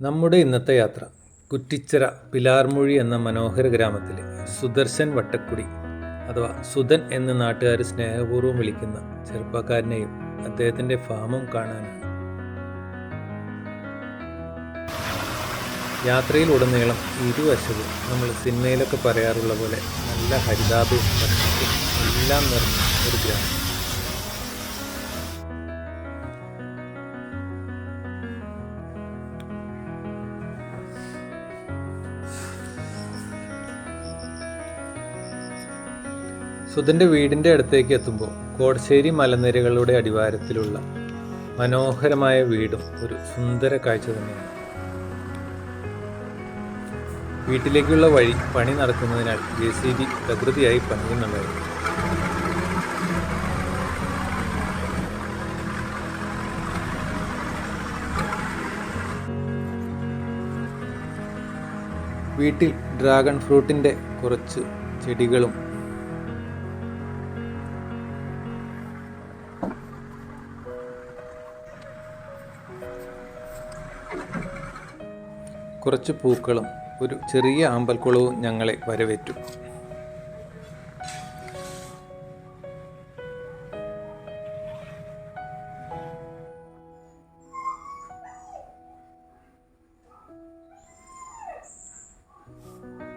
നമ്മുടെ ഇന്നത്തെ യാത്ര കുറ്റിച്ചിറ പിലാർമൊഴി എന്ന മനോഹര ഗ്രാമത്തിലെ സുദർശൻ വട്ടക്കുടി അഥവാ സുധൻ എന്ന നാട്ടുകാർ സ്നേഹപൂർവം വിളിക്കുന്ന ചെറുപ്പക്കാരനെയും അദ്ദേഹത്തിന്റെ ഫാമും കാണാനാണ്. യാത്രയിൽ ഉടനീളം ഇരുവശവും നമ്മൾ സിനിമയിലൊക്കെ പറയാറുള്ള പോലെ നല്ല ഹരിതാപയും എല്ലാം നിറഞ്ഞ ഒരു ഗ്രാമം. സുധന്റെ വീടിന്റെ അടുത്തേക്ക് എത്തുമ്പോൾ കോടശ്ശേരി മലനിരകളുടെ അടിവാരത്തിലുള്ള മനോഹരമായ വീടും ഒരു സുന്ദര കാഴ്ച തന്നെയാണ്. വീട്ടിലേക്കുള്ള വഴി പണി നടക്കുന്നതിനാൽ ജെ സി ബി പ്രകൃതിയായി പണിയുന്നുണ്ടായിരുന്നു. വീട്ടിൽ ഡ്രാഗൺ ഫ്രൂട്ടിന്റെ കുറച്ച് ചെടികളും കുറച്ച് പൂക്കളും ഒരു ചെറിയ ആമ്പൽക്കുളവും ഞങ്ങളെ വരവേറ്റു.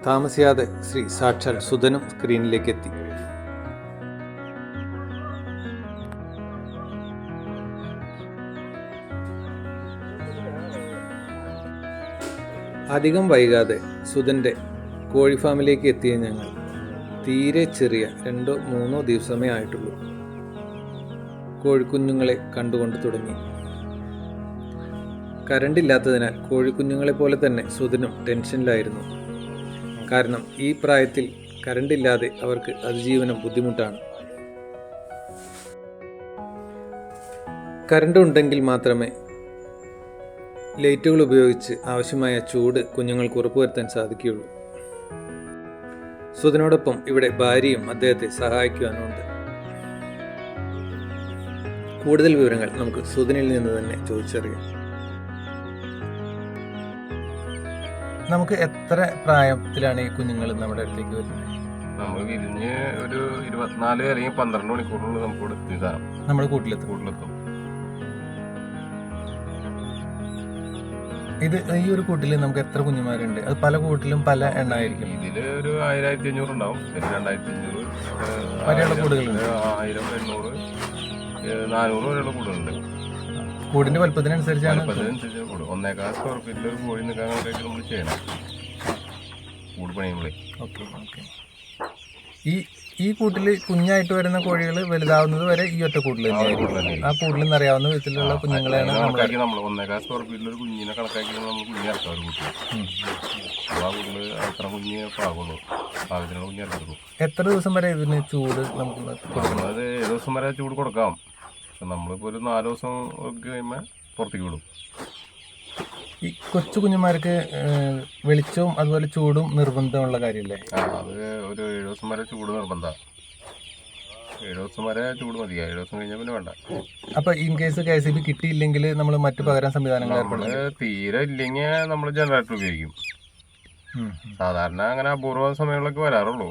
താമസിയാതെ ശ്രീ സാക്ഷാൽ സുധനും സ്ക്രീനിലേക്ക് എത്തി അധികം വൈകാതെ സുധന്റെ കോഴിഫാമിലേക്ക് എത്തിയ ഞങ്ങൾ തീരെ ചെറിയ രണ്ടോ മൂന്നോ ദിവസമേ ആയിട്ടുള്ളൂ. കോഴിക്കുഞ്ഞുങ്ങളെ കണ്ടുകൊണ്ട് തുടങ്ങി. കരണ്ടില്ലാത്തതിനാൽ കോഴിക്കുഞ്ഞുങ്ങളെ പോലെ തന്നെ സുധനും ടെൻഷനിലായിരുന്നു. കാരണം ഈ പ്രായത്തിൽ കരണ്ടില്ലാതെ അവർക്ക് അതിജീവനം ബുദ്ധിമുട്ടാണ്. കരണ്ട് ഉണ്ടെങ്കിൽ മാത്രമേ ലൈറ്റുകൾ ഉപയോഗിച്ച് ആവശ്യമായ ചൂട് കുഞ്ഞുങ്ങൾക്ക് ഉറപ്പുവരുത്താൻ സാധിക്കുകയുള്ളൂ. സുധനോടൊപ്പം ഇവിടെ ഭാര്യയും അദ്ദേഹത്തെ സഹായിക്കുവാനുണ്ട്. കൂടുതൽ വിവരങ്ങൾ നമുക്ക് സുധനിൽ നിന്ന് തന്നെ ചോദിച്ചറിയാം. നമുക്ക് എത്ര പ്രായത്തിലാണ് ഈ കുഞ്ഞുങ്ങൾ നമ്മുടെ അടുത്തേക്ക് വരുന്നത്? നമ്മൾ വിരിഞ്ഞ് ഒരു ഇരുപത്തിനാല് അല്ലെങ്കിൽ പന്ത്രണ്ട് മണിക്കൂറിനുള്ളിൽ നമുക്ക് ഇവിടെ എത്തി സാധനം. നമ്മുടെ കൂട്ടിലെത്തും. കൂടുതലെത്തും ഇത് ഈ ഒരു കൂട്ടിൽ നമുക്ക് എത്ര കുഞ്ഞുമാരുണ്ട്? അത് പല കൂട്ടിലും പല എണ്ണായിരിക്കും. ഇതിൽ ഒരു ആയിരത്തി അഞ്ഞൂറ് ഉണ്ടാവും. പിന്നെ രണ്ടായിരത്തി അഞ്ഞൂറ് വരെയുള്ള കൂടുകളുണ്ട്. ആയിരം എണ്ണൂറ് നാനൂറ് വരെയുള്ള കൂടുകളുണ്ട്. കൂടിന്റെ വലുപ്പത്തിനനുസരിച്ചാണ് വലുപ്പത്തിനനുസരിച്ച് കൂടും. ഒന്നേക്കാൾ സ്ക്വയർ ഫീറ്റിൽ ഒരു കോഴി നിൽക്കാൻ നമ്മൾ ചെയ്യണം. കൂട് പണിയുമ്പോഴേ ഓക്കെ ഓക്കെ. ഈ ഈ കൂട്ടിൽ കുഞ്ഞായിട്ട് വരുന്ന കോഴികൾ വലുതാവുന്നത് വരെ ഈ ഒറ്റ കൂട്ടിൽ ആ കൂട്ടിൽ നിന്ന് അറിയാവുന്ന വിധത്തിലുള്ള കുഞ്ഞുങ്ങളെയാണ് നമ്മൾ സ്ക്വയർ ഫീറ്റിൽ ഒരു കുഞ്ഞിനെ കണക്കാക്കി നമ്മൾ ഒരു കൂട്ടിൽ ആ കൂട്ടിൽ അത്ര കുഞ്ഞ് പാകുള്ളൂ. പാകത്തിനുള്ള കുഞ്ഞ് ഇറക്കിയെടുക്കും എത്ര ദിവസം വരെ ഇതിന് ചൂട് നമുക്ക് ഏഴ് ദിവസം വരെ ചൂട് കൊടുക്കാം. പക്ഷെ നമ്മളിപ്പോൾ ഒരു നാല് ദിവസം കഴിയുമ്പോൾ പുറത്തേക്ക് വിടും. ഈ കൊച്ചു കുഞ്ഞുമാർക്ക് വെളിച്ചവും അതുപോലെ ചൂടും നിർബന്ധമുള്ള കാര്യമല്ലേ അത് ഒരു ഏഴ് ദിവസം വരെ ചൂട് നിർബന്ധമാണ് ഏഴ് ദിവസം വരെ ചൂട് മതി. ഏഴ് ദിവസം കഴിഞ്ഞാൽ പിന്നെ വേണ്ട. അപ്പൊ in case K S B കിട്ടിയില്ലെങ്കിൽ നമ്മൾ മറ്റു പകരം സംവിധാനങ്ങൾ തീരെ ഇല്ലെങ്കിൽ നമ്മൾ ജനറേറ്റർ ഉപയോഗിക്കും. സാധാരണ അങ്ങനെ അപൂർവ സമയങ്ങളൊക്കെ വരാറുള്ളൂ.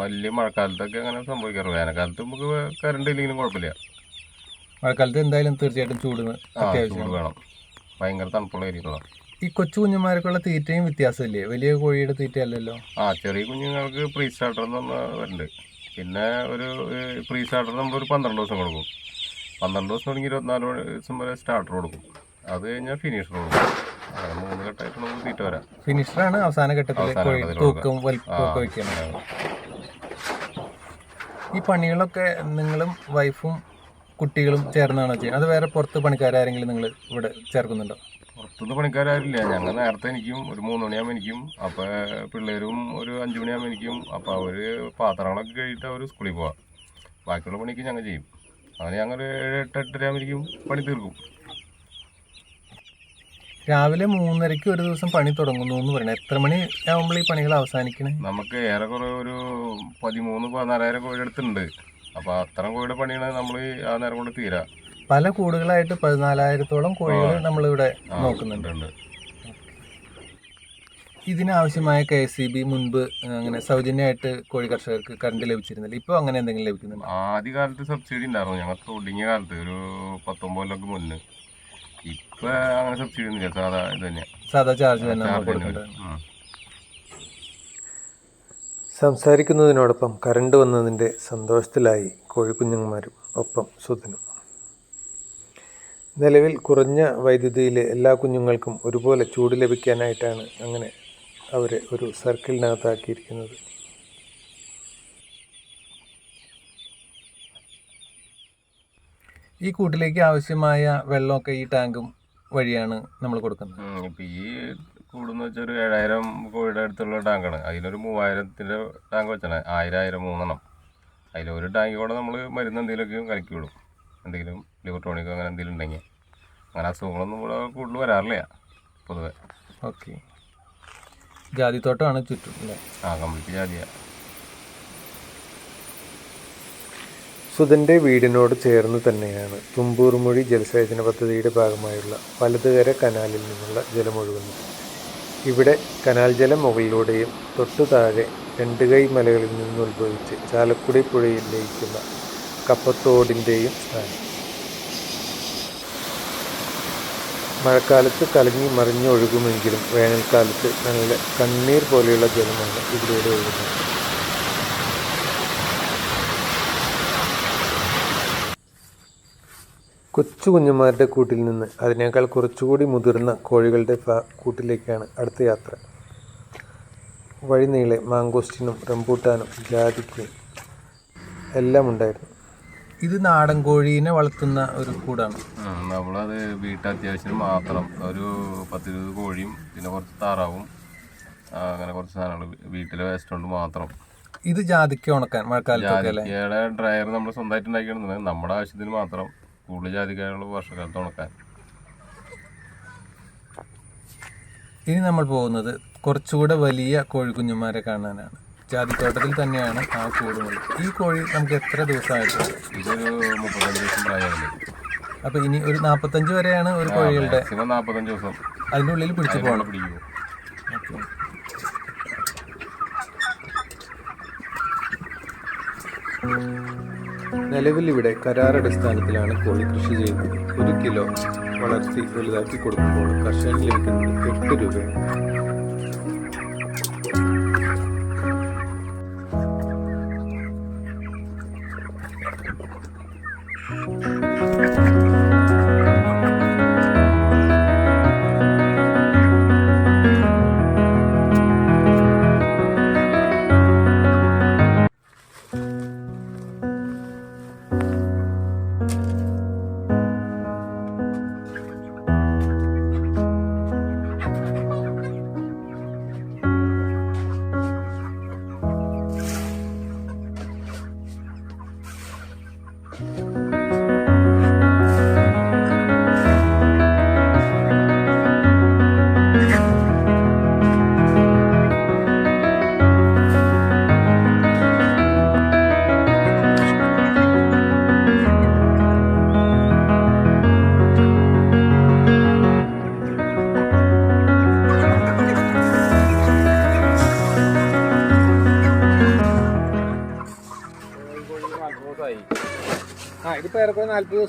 വലിയ മഴക്കാലത്തൊക്കെ അങ്ങനെ സംഭവിക്കാറുള്ളൂ. വേനൽക്കാലത്ത് നമുക്ക് കറണ്ട് ഇല്ലെങ്കിലും കുഴപ്പമില്ല. മഴക്കാലത്ത് എന്തായാലും തീർച്ചയായിട്ടും ചൂട് ചൂട് വേണം. ഭയങ്കര തണുപ്പുള്ള ഏരിയകളാണ്. ഈ കൊച്ചു കുഞ്ഞുമാർക്കുള്ള തീറ്റയും വ്യത്യാസമില്ലേ? വലിയ കോഴിയുടെ തീറ്റ അല്ലല്ലോ ആ ചെറിയ കുഞ്ഞുങ്ങൾക്ക് പ്രീ സ്റ്റാർട്ടർ എന്ന് വരുന്നുണ്ട് പിന്നെ ഒരു പ്രീ സ്റ്റാർട്ടർ നമ്മളൊരു പന്ത്രണ്ട് ദിവസം കൊടുക്കും. പന്ത്രണ്ട് ദിവസം തുടങ്ങി ഇരുപത്തിനാല് ദിവസം വരെ സ്റ്റാർട്ടർ കൊടുക്കും. അത് കഴിഞ്ഞാൽ ഫിനിഷർ കൊടുക്കും. അങ്ങനെ മൂന്ന് ഘട്ടമായിട്ട് നമുക്ക് തീറ്റ വരാം. ഫിനിഷറാണ് അവസാന ഘട്ടത്തിൽ വെക്കുന്നത് ഈ പണികളൊക്കെ നിങ്ങളും വൈഫും കുട്ടികളും ചേർന്നാണോ ചെയ്യുന്നത്? അത് വേറെ പുറത്ത് പണിക്കാരെങ്കിലും നിങ്ങൾ ഇവിടെ ചേർക്കുന്നുണ്ടോ? പുറത്തുനിന്ന് പണിക്കാരില്ല ഞങ്ങൾ നേരത്തെ എനിക്കും ഒരു മൂന്ന് മണിയാകുമ്പോൾ എനിക്കും അപ്പോൾ പിള്ളേരും ഒരു അഞ്ച് മണിയാകുമ്പോൾ എനിക്കും അപ്പോൾ അവർ പാത്രങ്ങളൊക്കെ കഴിഞ്ഞിട്ട് അവർ സ്കൂളിൽ പോവാം. ബാക്കിയുള്ള പണിക്ക് ഞങ്ങൾ ചെയ്യും. അങ്ങനെ ഞങ്ങൾ ഏഴ് എട്ട് എട്ടരയാകുമ്പോഴേക്കും പണി തീർക്കും. രാവിലെ മൂന്നരയ്ക്ക് ഒരു ദിവസം പണി തുടങ്ങുന്നു എന്ന് പറയുന്നത് എത്ര മണി ആകുമ്പോൾ ഈ പണികൾ അവസാനിക്കണേ? നമുക്ക് ഏറെക്കുറെ ഒരു പതിമൂന്ന് പതിനാലായിരം കോഴി അടുത്തുണ്ട്. അപ്പോൾ അത്തരം കോഴിയുടെ പണിയാണ് നമ്മൾ ആ നേരം കൊണ്ട് തീരാ. പല കൂടുകളായിട്ട് പതിനാലായിരത്തോളം കോഴികൾ നമ്മളിവിടെ ഇവിടെ നോക്കുന്നുണ്ട്. ഇതിനാവശ്യമായ കെ എസ് സി ബി മുൻപ് അങ്ങനെ സൗജന്യമായിട്ട് കോഴി കർഷകർക്ക് കറണ്ട് ലഭിച്ചിരുന്നില്ല. ഇപ്പോൾ അങ്ങനെ എന്തെങ്കിലും ലഭിക്കുന്നുണ്ടോ? ആദ്യ കാലത്ത് സബ്സിഡി ഉണ്ടായിരുന്നു. ഞങ്ങൾ തുടങ്ങിയ കാലത്ത് ഒരു പത്തൊമ്പത് ലക്ഷം മുന്നേ. ഇപ്പൊ അങ്ങനെ സബ്സിഡി ഒന്നുമില്ല. സാധാ ഇത് തന്നെയാണ് സാധാ ചാർജ് തന്നെ നമ്മൾ ചാർജ് തന്നെ കൊടുക്കേണ്ടത് ഉം. സംസാരിക്കുന്നതിനോടൊപ്പം കറണ്ട് വന്നതിന്റെ സന്തോഷത്തിലായി കോഴിക്കുഞ്ഞുങ്ങന്മാരും ഒപ്പം സുധനും. നിലവിൽ കുറഞ്ഞ വൈദ്യുതിയിലെ എല്ലാ കുഞ്ഞുങ്ങൾക്കും ഒരുപോലെ ചൂട് ലഭിക്കാനായിട്ടാണ് അങ്ങനെ അവരെ ഒരു സർക്കിളിനകത്താക്കിയിരിക്കുന്നത്. ഈ കൂട്ടിലേക്ക് ആവശ്യമായ വെള്ളമൊക്കെ ഈ ടാങ്കും വഴിയാണ് നമ്മൾ കൊടുക്കുന്നത്. ഇപ്പം ഈ കൂടുന്ന വെച്ചാൽ ഒരു ഏഴായിരം കോഴിയുടെ അടുത്തുള്ള ടാങ്കാണ്. അതിലൊരു മൂവായിരത്തിന്റെ ടാങ്ക് വെച്ചാണ്. ആയിരം ആയിരം മൂന്നെണ്ണം അതിലൊരു ടാങ്കിൽ കൂടെ നമ്മൾ മരുന്ന് എന്തെങ്കിലുമൊക്കെ കലക്കി വിടും എന്തെങ്കിലും ലിവർ ടോണിക്കോ അങ്ങനെ എന്തെങ്കിലും ഉണ്ടെങ്കിൽ അങ്ങനെ അസുഖങ്ങളൊന്നും ഇവിടെ കൂടുതൽ വരാറില്ല പൊതുവെ. ഓക്കെ. ജാതിത്തോട്ടമാണ് ചുറ്റും അല്ലേ? ആ കംപ്ലീറ്റ് ജാതിയാണ് സുധന്റെ വീടിനോട് ചേർന്ന് തന്നെയാണ് തുമ്പൂർമൊഴി ജലസേചന പദ്ധതിയുടെ ഭാഗമായുള്ള വലതുകര കനാലിൽ നിന്നുള്ള ജലമൊഴുകുന്നത്. ഇവിടെ കനാൽ ജലം മുകളിലൂടെയും തൊട്ടു താഴെ രണ്ട് കൈ മലകളിൽ നിന്ന് ഉത്ഭവിച്ച് ചാലക്കുടി പുഴയിൽ ലയിക്കുന്ന കപ്പത്തോടിന്റെയും സ്ഥാനം. മഴക്കാലത്ത് കലങ്ങി മറിഞ്ഞൊഴുകുമെങ്കിലും വേനൽക്കാലത്ത് നല്ല കണ്ണീർ പോലെയുള്ള ജലമാണ് ഇതിലൂടെ ഒഴുകുന്നത്. കൊച്ചു കുഞ്ഞുമാരുടെ കൂട്ടിൽ നിന്ന് അതിനേക്കാൾ കുറച്ചുകൂടി മുതിർന്ന കോഴികളുടെ ഫാ- കൂട്ടിലേക്കാണ് അടുത്ത യാത്ര. വഴിനീളെ മാങ്കോസ്റ്റിനും റംബൂട്ടാനും ജാതിക്കയും എല്ലാം ഉണ്ടായിരുന്നു. ഇത് നാടൻ കോഴീനെ വളർത്തുന്ന ഒരു കൂടാണ്. നമ്മളത് വീട്ടത്യാവശ്യത്തിന് മാത്രം ഒരു പത്തിരുപത് കോഴിയും പിന്നെ കുറച്ച് താറാവും അങ്ങനെ കുറച്ച് സാധനങ്ങൾ വീട്ടിലെ വേസ്റ്റ് കൊണ്ട് മാത്രം. ഇത് ജാതിക്ക ഉണക്കാൻ മഴക്കാലത്തൊക്കെ അല്ലേ? ഡ്രയർ നമ്മൾ സ്വന്തമായിട്ട് ഉണ്ടാക്കിയിടുന്നത്? നമ്മുടെ ആവശ്യത്തിന് മാത്രം. കൂടുതൽ ജാതിക്കായുള്ള വർഷക്കാലത്ത് ഉണക്കാൻ. ഇനി നമ്മൾ പോകുന്നത് കുറച്ചുകൂടെ വലിയ കോഴിക്കുഞ്ഞുമാരെ കാണാനാണ്. ജാതിത്തോട്ടത്തിൽ തന്നെയാണ് ആ കൂടുന്നത്. ഈ കോഴി നമുക്ക് എത്ര ദിവസമായിട്ട് ഇതൊരു മുപ്പത്തഞ്ച് ദിവസം പ്രായമായില്ലേ അപ്പൊ ഇനി ഒരു നാൽപ്പത്തഞ്ച് വരെയാണ് ഒരു കോഴികളുടെ ദിവസം. അതിന്റെ ഉള്ളിൽ പിടിച്ചു പോകണം. പിടിക്കുക ഓക്കെ. നിലവിൽ ഇവിടെ കരാറടിസ്ഥാനത്തിലാണ് കോഴി കൃഷി ചെയ്യുന്നത്. ഒരു കിലോ വളർത്തി വലുതാക്കി കൊടുക്കുമ്പോൾ കർഷകന് ലഭിക്കുന്നത് എട്ട് രൂപയാണ്.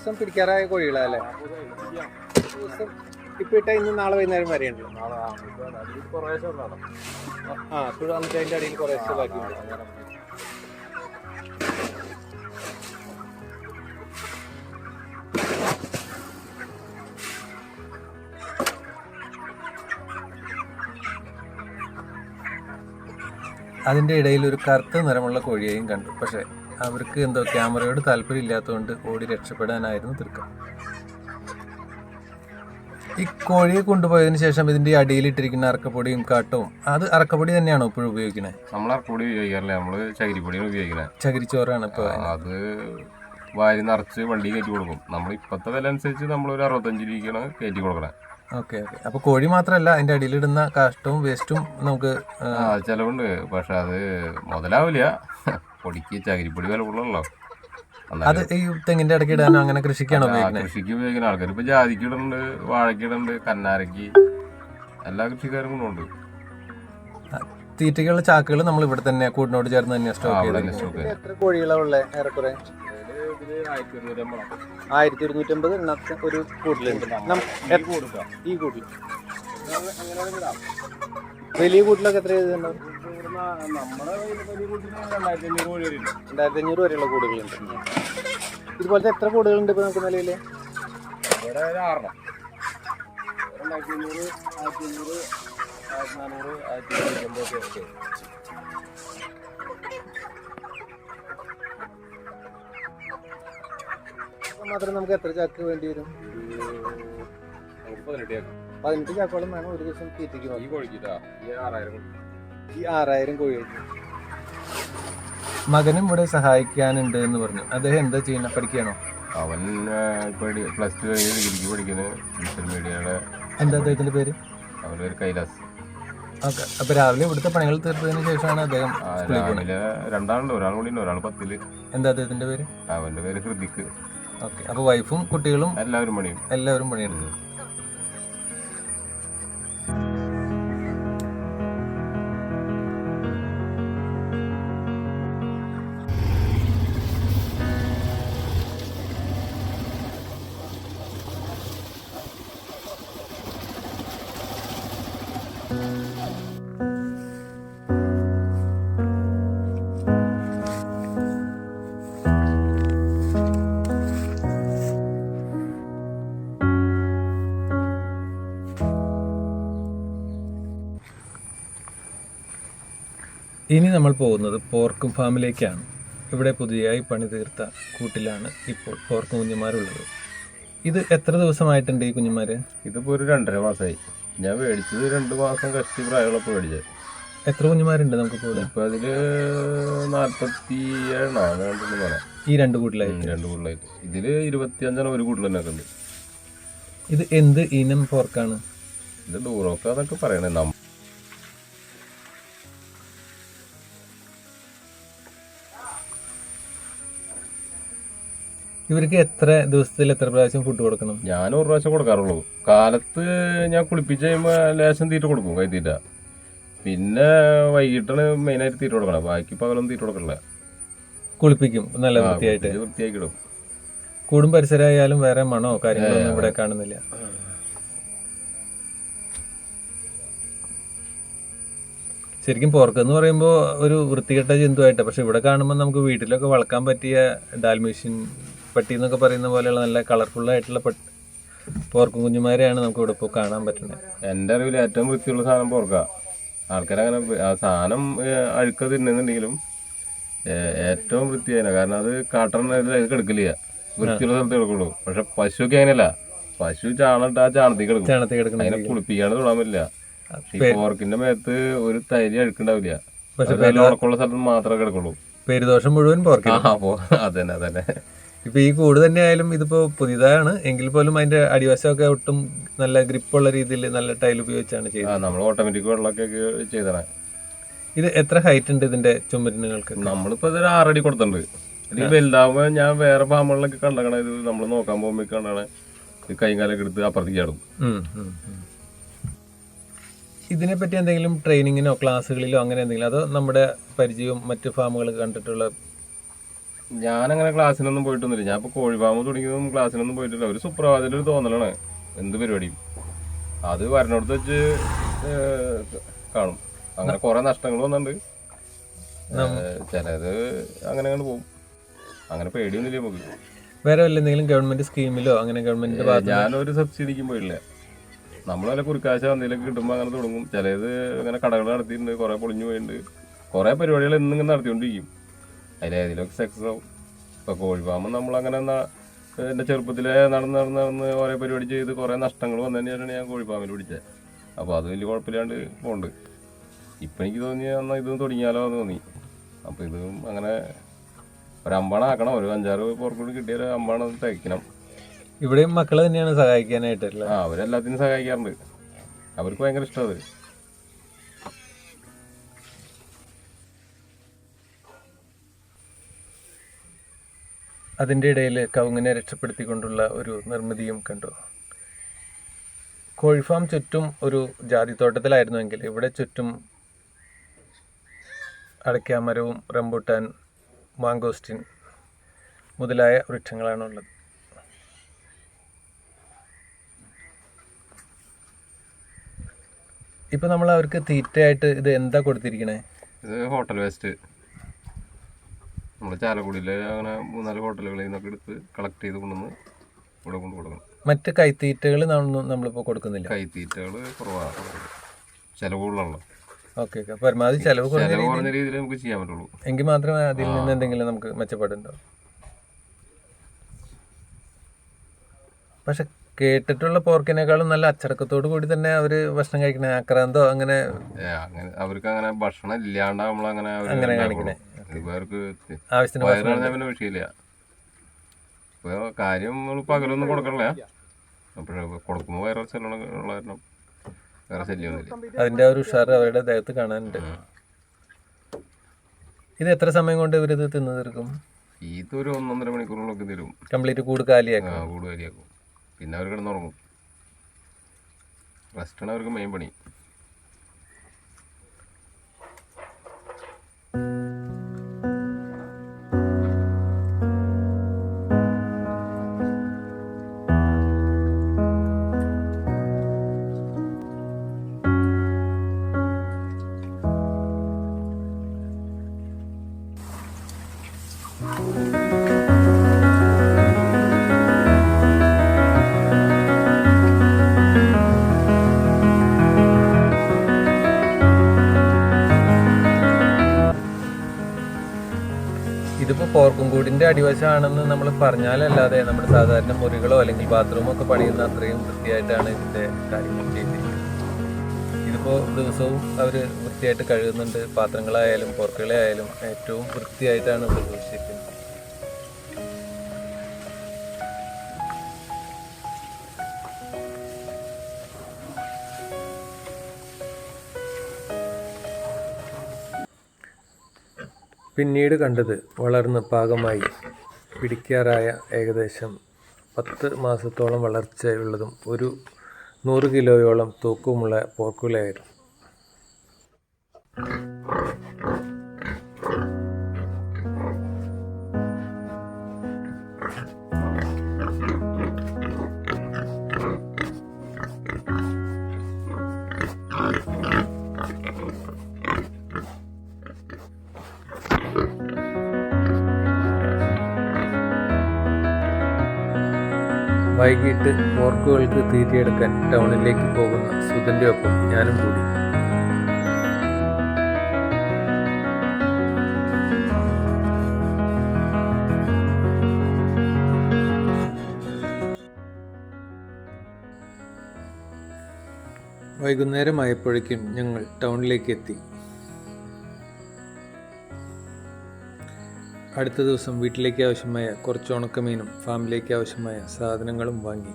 ദിവസം പിടിക്കാറായ കോഴികളല്ലേ ദിവസം ഇപ്പൊ ഇട്ട ഇന്ന് നാളെ വൈകുന്നേരം വരെ ഉണ്ടല്ലോ. ആ ഇപ്പോഴും വന്നിട്ട് അതിന്റെ അടിയിൽ കുറേശ്ശെ ബാക്കിയുണ്ട് അതിന്റെ ഇടയിൽ ഒരു കറുത്ത നിറമുള്ള കോഴിയെയും കണ്ടു. പക്ഷേ അവർക്ക് എന്തോ ക്യാമറയോട് താല്പര്യം ഇല്ലാത്തതുകൊണ്ട് ഓടി രക്ഷപ്പെടാനായിരുന്നു തിടുക്കം. ഈ കോഴിയെ കൊണ്ടുപോയതിനു ശേഷം ഇതിന്റെ അടിയിലിട്ടിരിക്കുന്ന അറക്കപ്പൊടിയും കാട്ടവും അത് അറക്കപ്പൊടി തന്നെയാണോ ഇപ്പോഴും ഉപയോഗിക്കുന്നത് നമ്മൾ അറക്കപ്പൊടി ഉപയോഗിക്കാറില്ല? നമ്മൾ ചകിരിപ്പൊടിയാണ് ഉപയോഗിക്കുന്നത് ചകിരിച്ചോറാണ് ഇപ്പൊ. അത് വാരി നിറച്ച് വണ്ടി കയറ്റി കൊടുക്കും. നമ്മൾ ഇപ്പോഴത്തെ വില അനുസരിച്ച് നമ്മൾ ഒരു അറുപത്തഞ്ച് രൂപയ്ക്കാണ് കയറ്റി കൊടുക്കണേ. Okay okay. അപ്പൊ കോഴി മാത്രമല്ല അതിന്റെ അടിയിലിടുന്ന കാഷ്ടവും വേസ്റ്റും നമുക്ക് ചിലവുണ്ട്. പക്ഷെ അത് മുതലാവില്ല. പൊടിക്ക് ചകിരിപ്പൊടി വില കൂടുതലല്ലോ അത് ഈ തെങ്ങിന്റെ ഇടയ്ക്ക് ഇടാനോ അങ്ങനെ കൃഷിക്കാണോ ഉപയോഗിക്കുന്നത് കൃഷിക്ക് ഉപയോഗിക്കുന്ന ആൾക്കാർ ഇപ്പൊ ജാതിക്ക് ഇടുന്നുണ്ട് വാഴയ്ക്ക് ഇടുന്നുണ്ട് കന്നാരക്ക് എല്ലാ കൃഷിക്കാരും കൊണ്ടുണ്ട് തീറ്റയ്ക്കുള്ള ചാക്കുകൾ നമ്മൾ ഇവിടെ തന്നെ കൂടിനോട് ചേർന്ന് തന്നെ സ്റ്റോക്ക് സ്റ്റോക്ക് എത്ര കോഴികളാണ് ഉള്ളത് ഏറെക്കുറെ? ആയിരത്തി ഇരുന്നൂറ്റമ്പത് എണ്ണത്തെ ഒരു കൂട്ടിലുണ്ട്. ഈ കൂട്ടിൽ. വലിയ കൂട്ടിലൊക്കെ എത്ര ചെയ്തിട്ടുണ്ടാവും? രണ്ടായിരത്തി അഞ്ഞൂറ് വരെയുള്ള കൂടുകളുണ്ട്. ഇതുപോലത്തെ എത്ര കൂടുകളുണ്ട് ഇപ്പൊ നമുക്ക് നിലയിൽ മാത്രം നമുക്ക് എത്ര ചാക്ക് വേണ്ടി വരും? പതിനെട്ട് ചാക്കോളം വേണം ഒരു ദിവസം തീറ്റയ്ക്ക് ഈ കോഴിക്കിട്ടാ ഈ ആറായിരം ഈ ആറായിരം കോഴി മകനും ഇവിടെ സഹായിക്കാനുണ്ട് എന്ന് പറഞ്ഞു. അദ്ദേഹം എന്താ ചെയ്യണ പഠിക്കുകയാണോ? അവൻ പ്ലസ് ടു കഴിഞ്ഞ് ഡിഗ്രിക്ക് പഠിക്കുന്നത് സോഷ്യൽ മീഡിയയുടെ എന്താ അദ്ദേഹത്തിന്റെ പേര്? അവരുടെ പേര് കൈലാസ്. ഓക്കെ. അപ്പൊ രാവിലെ ഇവിടുത്തെ പണികൾ തീർത്തതിന് ശേഷമാണ് അദ്ദേഹം രാവിലെ രണ്ടാളുണ്ട്. ഒരാൾ കൂടി ഒരാൾ പത്തിൽ. എന്താ അദ്ദേഹത്തിന്റെ പേര്? അവന്റെ പേര് ഹൃദിക്ക് ഓക്കെ. അപ്പൊ വൈഫും കുട്ടികളും എല്ലാവരും പണിയും. എല്ലാവരും പണിയെടുത്തു ഇനി നമ്മൾ പോകുന്നത് പോർക്കും ഫാമിലേക്കാണ്. ഇവിടെ പുതിയതായി പണി തീർത്ത കൂട്ടിലാണ് ഇപ്പോൾ പോർക്ക് കുഞ്ഞുമാരുള്ളത്. ഇത് എത്ര ദിവസമായിട്ടുണ്ട് ഈ കുഞ്ഞുമാര്? ഇതിപ്പോൾ ഒരു രണ്ടര മാസമായി ഞാൻ മേടിച്ചത് രണ്ട് മാസം കഷ്ടി പ്രായമുള്ളപ്പോൾ മേടിച്ചത്. എത്ര കുഞ്ഞുമാരുണ്ട് നമുക്ക് കൂടെ അതിൽ നാൽപ്പത്തി ഏഴെണ്ണോ അങ്ങനെയുണ്ടെന്ന് പറയാം ഈ രണ്ട് കൂട്ടിലായിട്ട്? രണ്ട് രണ്ട് ഇതിൽ ഇരുപത്തിയഞ്ചെണ്ണം ഒരു കൂട്ടിൽ തന്നെ ഉണ്ട് ഇത് എന്ത് ഇനം പോർക്കാണ്? ഇത് ഡൂറോക്ക എന്നൊക്കെ പറയണേ. നമ്മ ഇവർക്ക് എത്ര ദിവസത്തിൽ എത്ര പ്രാവശ്യം ഫുഡ് കൊടുക്കണം? ഞാൻ ഒരു പ്രാവശ്യം കൊടുക്കാറുള്ളൂ. കാലത്ത് ഞാൻ കുളിപ്പിച്ച് കഴിയുമ്പോൾ ലേശം തീറ്റ കൊടുക്കും കൈത്തീറ്റ പിന്നെ വൈകിട്ടാണ് മെയിനായിട്ട് തീറ്റ കൊടുക്കണം. ബാക്കി പകലൊന്നും തീറ്റ കൊടുക്കണില്ല. കുളിപ്പിക്കും നല്ല വൃത്തിയായിട്ട്. വൃത്തിയാക്കി ഇടും. കൂടും പരിസരമായാലും വേറെ മണോ കാര്യങ്ങളൊന്നും ഇവിടെ കാണുന്നില്ല. ശരിക്കും എന്ന് പറയുമ്പോൾ ഒരു വൃത്തികെട്ട ജന്തുവായിട്ട്. പക്ഷെ ഇവിടെ കാണുമ്പോൾ നമുക്ക് വീട്ടിലൊക്കെ വളക്കാൻ പറ്റിയ ഡാൽമേഷ്യൻ പട്ടി എന്നൊക്കെ പറയുന്ന പോലെയുള്ള നല്ല കളർഫുൾ ആയിട്ടുള്ള പട്ട് പോർക്കും കുഞ്ഞുമാരെയാണ് നമുക്ക് ഇവിടെ ഇപ്പോൾ കാണാൻ പറ്റുന്നത് എന്റെ അറിവിൽ ഏറ്റവും വൃത്തിയുള്ള സാധനം പോർക്ക. ആൾക്കാരങ്ങനെ അങ്ങനെ ആ സാധനം അഴുക്ക തിന്നുന്നുണ്ടെങ്കിലും ഏറ്റവും വൃത്തിയായ കാരണം അത് കാട്ടണ കിടക്കില്ല വൃത്തിയുള്ള സ്ഥലത്ത് കിടക്കുള്ളൂ. പക്ഷെ പശുവൊക്കെ അങ്ങനെയല്ല. പശു ചാണിട്ട് ആ ചാണത്തിൽ കിടക്കും. അതിനെ കുളിപ്പിക്കാണ്ട് തൊടാൻ പറ്റില്ല. ഈ പോർക്കിന്റെ മേത്ത് ഒരു തരി അഴുക്കുണ്ടാവില്ല. പക്ഷെ ഉണക്കമുള്ള സ്ഥലത്ത് മാത്രമേ കിടക്കുള്ളൂ. പെരുദോഷം മുഴുവൻ പോർക്കാ അതന്നെ അതന്നെ. ഇപ്പൊ ഈ കൂട് തന്നെയായാലും ഇതിപ്പോ പുതിയതാണ്. എങ്കിൽ പോലും അതിന്റെ അടിവശമൊക്കെ ഒട്ടും നല്ല ഗ്രിപ്പുള്ള രീതിയിൽ നല്ല ടൈൽ ഉപയോഗിച്ചാണ് ചെയ്തത്. നമ്മൾ ഓട്ടോമാറ്റിക് വെള്ളമൊക്കെ ചെയ്തതാണ്. ഇത് എത്ര ഹൈറ്റ് ഉണ്ട് ഇതിന്റെ ചുമരിനുകൾക്ക്? നമ്മളിപ്പോ ഇതൊരു ആറടി കൊടുത്തിട്ടുണ്ട്. ഇത് വലുതാകുമ്പോൾ ഞാൻ വേറെ ഫാമുകളിലൊക്കെ കണ്ടാണ് ഇത് നമ്മൾ നോക്കാൻ പോകുമ്പോ കണ്ടാണ്. ഇത് കൈകാലൊക്കെ എടുത്ത് അപ്പുറത്തേക്ക് ചാടും. പറ്റി. ഇതിനെപ്പറ്റി എന്തെങ്കിലും ട്രെയിനിങ്ങിനോ ക്ലാസ്സുകളിലോ അങ്ങനെ എന്തെങ്കിലും? അതോ നമ്മുടെ പരിചയവും മറ്റു ഫാമുകൾ കണ്ടിട്ടുള്ള ഞാനങ്ങനെ ക്ലാസ്സിനൊന്നും പോയിട്ടൊന്നുമില്ല. ഞാൻ ഇപ്പൊ കോഴിഫാമ് തുടങ്ങിയതൊന്നും ക്ലാസ്സിനൊന്നും പോയിട്ടില്ല. ഒരു സുപ്രഭാതത്തിൽ ഒരു തോന്നലാണ് എന്ത് പരിപാടിയും. അത് വരണോടത്ത് വെച്ച് കാണും. അങ്ങനെ കുറെ നഷ്ടങ്ങൾ വന്നിട്ടുണ്ട്. ചിലത് അങ്ങനെ അങ്ങനെ പോകും അങ്ങനെ പേടിയൊന്നുമില്ല നമുക്ക്. വേറെ വല്ല എന്തെങ്കിലും ഗവൺമെന്റ് സ്കീമിലോ അങ്ങനെ ഗവൺമെന്റ് ഞാനൊരു സബ്സിഡിക്കും പോയില്ല നമ്മൾ വല്ല കുറിക്കാശ എന്തെങ്കിലും കിട്ടുമ്പോൾ അങ്ങനെ തുടങ്ങും. ചിലത് അങ്ങനെ കടകൾ നടത്തിയിട്ടുണ്ട്. കുറെ പൊളിഞ്ഞു പോയിട്ടുണ്ട്. കുറെ പരിപാടികൾ എന്നിങ്ങനെ നടത്തിക്കൊണ്ടിരിക്കും. അതിലേതിലൊക്കെ സക്സസ് ആവും ഇപ്പോൾ കോഴി ഫാം നമ്മളങ്ങനെ എന്റെ ചെറുപ്പത്തിലെ നടന്ന് നടന്ന് നടന്ന് ഓരോ പരിപാടി ചെയ്ത് കുറേ നഷ്ടങ്ങൾ വന്നതിന് ശേഷമാണ് ഞാൻ കോഴി ഫാമിൽ പിടിച്ചത് അപ്പോൾ അത് വലിയ കുഴപ്പമില്ലാണ്ട് പോകുന്നുണ്ട് ഇപ്പം എനിക്ക് തോന്നി എന്നാൽ ഇതും തുടങ്ങിയാലോ എന്ന് തോന്നി. അപ്പോൾ ഇതും അങ്ങനെ ഒരു അമ്പാണ് ആക്കണം. ഒരു അഞ്ചാറ് പുറക്കൂടി കിട്ടിയ ഒരു അമ്പാണ് തയ്ക്കണം ഇവിടെയും മക്കളെ തന്നെയാണ് സഹായിക്കാനായിട്ട് ആ അവരെല്ലാത്തിനും സഹായിക്കാറുണ്ട്. അവർക്ക് ഭയങ്കര ഇഷ്ടം അതിന്റെ ഇടയിൽ കവുങ്ങിനെ രക്ഷപ്പെടുത്തിക്കൊണ്ടുള്ള ഒരു നിർമ്മിതിയും കണ്ടു. കോഴിഫാം ചുറ്റും ഒരു ജാതിത്തോട്ടത്തിലായിരുന്നുവെങ്കിൽ ഇവിടെ ചുറ്റും അടയ്ക്കാമരവും റംബൂട്ടാൻ മാങ്കോസ്റ്റിൻ മുതലായ വൃക്ഷങ്ങളാണ് ഉള്ളത് ഇപ്പൊ നമ്മൾ അവർക്ക് തീറ്റയായിട്ട് ഇത് എന്താ കൊടുത്തിരിക്കണേ? ഇത് ഹോട്ടൽ വേസ്റ്റ്. നമ്മൾ ചാലക്കുടിയിലെ അങ്ങനെ മൂന്നാൽ ഹോട്ടലുകളിൽ നിന്നൊക്കെ എടുത്ത് കളക്ട് ചെയ്ത് കൊണ്ടുവന്ന് ഇവിടെ കൊണ്ട് കൊടുക്കണം. മറ്റ് കൈത്തീറ്റകൾ നമ്മളിപ്പോൾ കൊടുക്കുന്നില്ല? കൈത്തീറ്റകൾ കുറവാണ് ചിലവുള്ളതാണ് ഓക്കെ ഓക്കെ. പരമാവധി ചിലവ് കുറഞ്ഞ രീതിയിൽ നമുക്ക് ചെയ്യാൻ പറ്റുള്ളൂ. എങ്കിൽ മാത്രമേ അതിൽ നിന്ന് എന്തെങ്കിലും നമുക്ക് മെച്ചപ്പെടുണ്ടോ. പക്ഷെ കേട്ടിട്ടുള്ള പോർക്കിനേക്കാളും നല്ല അച്ചടക്കത്തോട് കൂടി തന്നെ അവർ ഭക്ഷണം കഴിക്കണേ. ആക്രാന്തോ അങ്ങനെ അങ്ങനെ അവർക്ക് അങ്ങനെ ഭക്ഷണം ഇല്ലാണ്ട് നമ്മളങ്ങനെ അവർ അങ്ങനെ ഉണ്ടാക്കുള്ളൂ. കാണിക്കണേ. ആവശ്യത്തിന് വിഷയമില്ല ഇപ്പൊ കാര്യം നമ്മൾ പകലൊന്നും കൊടുക്കണില്ല. അപ്പോഴേ കൊടുക്കുമ്പോൾ വയറ് ചെല്ലണ ഉള്ള കാരണം വേറെ ശല്യമൊന്നുമില്ല അതിന്റെ ഒരു ഉഷാർ അവരുടെ ദേഹത്ത് കാണാനുണ്ട്. ഇത് എത്ര സമയം കൊണ്ട് ഇവരിത് തിന്നു തീർക്കും? ഇത് ഒരു ഒന്നൊന്നര മണിക്കൂറിലൊക്കെ തരും. കംപ്ലീറ്റ് കൂട് കാലിയാക്കും. കൂട് കാലിയാക്കും. പിന്നെ അവർ കിടന്നുറങ്ങും. റെസ്റ്റാണ് അവർക്ക് മെയിൻ പണി. ഇതിപ്പോ പോർക്കും കൂടിന്റെ അടിവശമാണെന്ന് നമ്മൾ പറഞ്ഞാലല്ലാതെ നമ്മുടെ സാധാരണ മുറികളോ അല്ലെങ്കിൽ ബാത്റൂമോ ഒക്കെ പണിയുന്ന അത്രയും വൃത്തിയായിട്ടാണ് ഇതിന്റെ കാര്യങ്ങൾ ചെയ്തിരിക്കുന്നത്. ഇതിപ്പോൾ ദിവസവും അവർ വൃത്തിയായിട്ട് കഴുകുന്നുണ്ട്. പാത്രങ്ങളായാലും പോർക്കുകളെ ആയാലും ഏറ്റവും വൃത്തിയായിട്ടാണ് ഇവിടെ പിന്നീട് കണ്ടത് വളർന്ന് പാകമായി പിടിക്കാറായ ഏകദേശം പത്ത് മാസത്തോളം വളർച്ചയുള്ളതും ഒരു നൂറ് കിലോയോളം തൂക്കമുള്ള പോർക്കുലയായിരുന്നു. വൈകിട്ട് ഓർക്കുകൾക്ക് തീറ്റയെടുക്കാൻ ടൗണിലേക്ക് പോകുന്ന സുധന്റെ ഒപ്പം ഞാനും കൂടി. വൈകുന്നേരമായപ്പോഴേക്കും ഞങ്ങൾ ടൗണിലേക്ക് എത്തി. അടുത്ത ദിവസം വീട്ടിലേക്ക് ആവശ്യമായ കുറച്ച് ഉണക്കമീനും ഫാമിലേക്ക് ആവശ്യമായ സാധനങ്ങളും വാങ്ങി.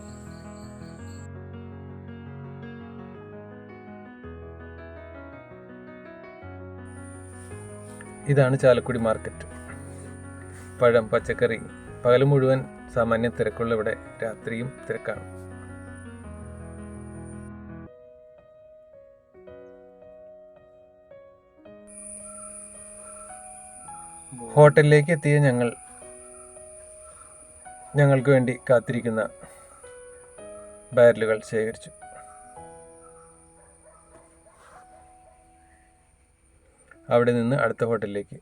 ഇതാണ് ചാലക്കുടി മാർക്കറ്റ്. പഴം പച്ചക്കറി പകൽ മുഴുവൻ സാമാന്യ തിരക്കുള്ള ഇവിടെ രാത്രിയും തിരക്കാണ്. ഹോട്ടലിലേക്ക് എത്തിയ ഞങ്ങൾ ഞങ്ങൾക്ക് വേണ്ടി കാത്തിരിക്കുന്ന ബാരലുകൾ ശേഖരിച്ചു. അവിടെ നിന്ന് അടുത്ത ഹോട്ടലിലേക്ക്.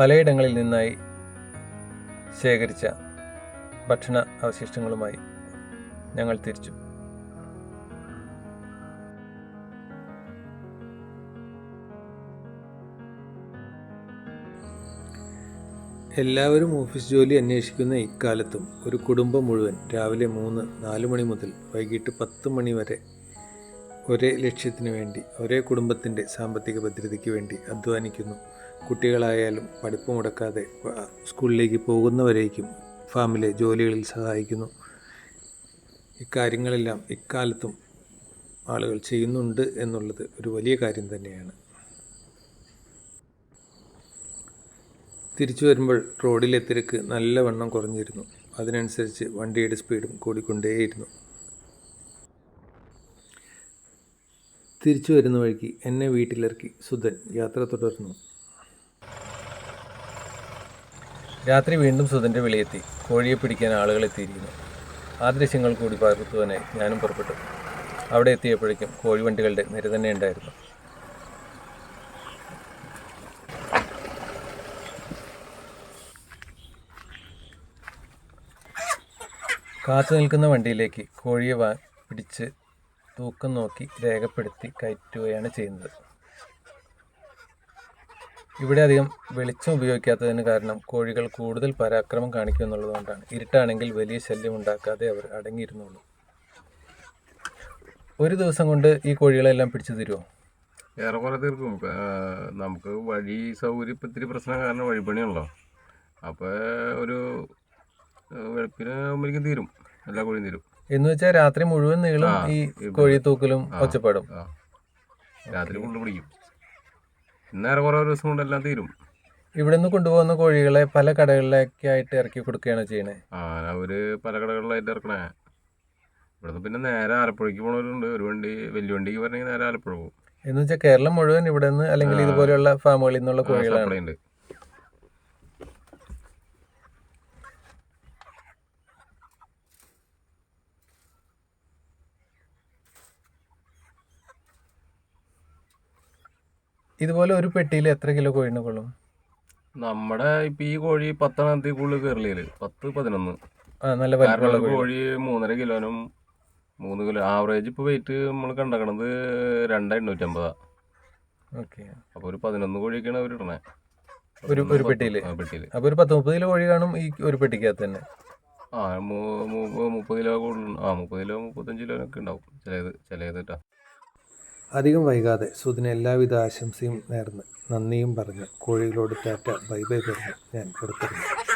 പലയിടങ്ങളിൽ നിന്നായി ശേഖരിച്ച ഭക്ഷണ അവശിഷ്ടങ്ങളുമായി ഞങ്ങൾ തിരിച്ചു. എല്ലാവരും ഓഫീസ് ജോലി അന്വേഷിക്കുന്ന ഇക്കാലത്തും ഒരു കുടുംബം മുഴുവൻ രാവിലെ മൂന്ന് നാല് മണി മുതൽ വൈകിട്ട് പത്ത് മണി വരെ ഒരേ ലക്ഷ്യത്തിന് വേണ്ടി ഒരേ കുടുംബത്തിന്റെ സാമ്പത്തിക ഭദ്രതയ്ക്ക് വേണ്ടി അധ്വാനിക്കുന്നു. കുട്ടികളായാലും പഠിപ്പ് മുടക്കാതെ സ്കൂളിലേക്ക് പോകുന്നവരേക്കും ഫാമിലെ ജോലികളിൽ സഹായിക്കുന്നു. ഇക്കാര്യങ്ങളെല്ലാം ഇക്കാലത്തും ആളുകൾ ചെയ്യുന്നുണ്ട് എന്നുള്ളത് ഒരു വലിയ കാര്യം തന്നെയാണ്. തിരിച്ചു വരുമ്പോൾ റോഡിലെ തിരക്ക് നല്ലവണ്ണം കുറഞ്ഞിരുന്നു. അതിനനുസരിച്ച് വണ്ടിയുടെ സ്പീഡും കൂടിക്കൊണ്ടേയിരുന്നു. തിരിച്ചു വരുന്ന വഴിക്ക് എന്നെ വീട്ടിലിറക്കി സുധൻ യാത്ര തുടർന്നു. രാത്രി വീണ്ടും സുധന്റെ വിളിയെത്തി. കോഴിയെ പിടിക്കാൻ ആളുകൾ എത്തിയിരിക്കുന്നു ആ ദൃശ്യങ്ങൾ കൂടി തന്നെ ഞാനും പുറപ്പെട്ടു. അവിടെ എത്തിയപ്പോഴേക്കും കോഴിവണ്ടികളുടെ നിര തന്നെ ഉണ്ടായിരുന്നു. കാത്തു നിൽക്കുന്ന വണ്ടിയിലേക്ക് കോഴിയെ വാ പിടിച്ച് തൂക്കം നോക്കി രേഖപ്പെടുത്തി കയറ്റുകയാണ് ചെയ്യുന്നത്. ഇവിടെ അധികം വെളിച്ചം ഉപയോഗിക്കാത്തതിന് കാരണം കോഴികൾ കൂടുതൽ പരാക്രമം കാണിക്കും എന്നുള്ളതുകൊണ്ടാണ്. ഇരുട്ടാണെങ്കിൽ വലിയ ശല്യം ഉണ്ടാക്കാതെ അവർ അടങ്ങിയിരുന്നുള്ളൂ ഒരു ദിവസം കൊണ്ട് ഈ കോഴികളെല്ലാം പിടിച്ചു തരുമോ ഏറെക്കുറെ തീർക്കും. നമുക്ക് വഴി സൗകര്യം ഇപ്പം ഇത്തിരി പ്രശ്നം കാരണം വഴിപ്പണിയാണല്ലോ. അപ്പോൾ ഒരു വെളുപ്പിന് ആകുമ്പോഴേക്കും തീരും. എല്ലാ കോഴിയും തീരും. എന്ന് വെച്ചാൽ രാത്രി മുഴുവൻ നീളും ഈ കോഴിത്തൂക്കലും കോഴി തൂക്കലും. ഒച്ചപ്പാടും രാത്രി കൊണ്ട് പിടിക്കും. ഇന്ന് കുറേ ദിവസം കൊണ്ട് എല്ലാം തീരും. ഇവിടെ നിന്ന് കൊണ്ടുപോകുന്ന കോഴികളെ പല കടകളിലേക്ക് ആയിട്ട് ഇറക്കി കൊടുക്കുകയാണ് ചെയ്യണേ. ആ അവർ പല കടകളിലായിട്ട് ഇറക്കണേ. ഇവിടുന്ന് പിന്നെ നേരെ ആലപ്പുഴയ്ക്ക് പോണവരുണ്ട്. ഒരു വണ്ടി വലിയ വണ്ടിക്ക് പറഞ്ഞാൽ നേരെ ആലപ്പുഴ പോകും. എന്ന് വെച്ചാൽ കേരളം മുഴുവൻ ഇവിടെ നിന്ന് അല്ലെങ്കിൽ ഇതുപോലെയുള്ള ഫാമുകളിൽ നിന്നുള്ള കോഴികളാണ്. ഉണ്ട്. ഇതുപോലെ ഒരു പെട്ടിയിൽ എത്ര കിലോ കോഴിനെ കൊള്ളും? നമ്മുടെ ഇപ്പൊ ഈ കോഴി പത്തെണ്ണത്തിൽ കൂടുതൽ കയറില്ലേ പത്ത് പതിനൊന്ന്. ആ നല്ല വലിപ്പമുള്ള കോഴി. കോഴി മൂന്നര കിലോനും മൂന്ന് കിലോ ആവറേജ് ഇപ്പൊ വെയിറ്റ് നമ്മൾ കണ്ടക്കണത് രണ്ട് എണ്ണൂറ്റമ്പതാ. ഓക്കെ. അപ്പൊ ഒരു പതിനൊന്ന് കോഴിയൊക്കെയാണ് അവർ ഇടണേ. ഒരു- ഒരു പെട്ടിയിൽ? പെട്ടിയിൽ. അപ്പൊ ഒരു പത്ത് മുപ്പത് കിലോ കോഴി കാണും ഈ ഒരു പെട്ടിക്കകത്ത് തന്നെ. ആ മു- മു- മുപ്പത് കിലോ കൂടുതൽ ആ മുപ്പത് കിലോ മുപ്പത്തഞ്ച് കിലോനൊക്കെ ഉണ്ടാവും. ചിലത് ചിലത് കേട്ടോ. അധികം വൈകാതെ സുദിന് എല്ലാവിധ ആശംസയും നേർന്ന് നന്ദിയും പറഞ്ഞ് കോഴികളോട് ടാറ്റ ബൈ ബൈ പറഞ്ഞ് ഞാൻ പുറത്തിറങ്ങി.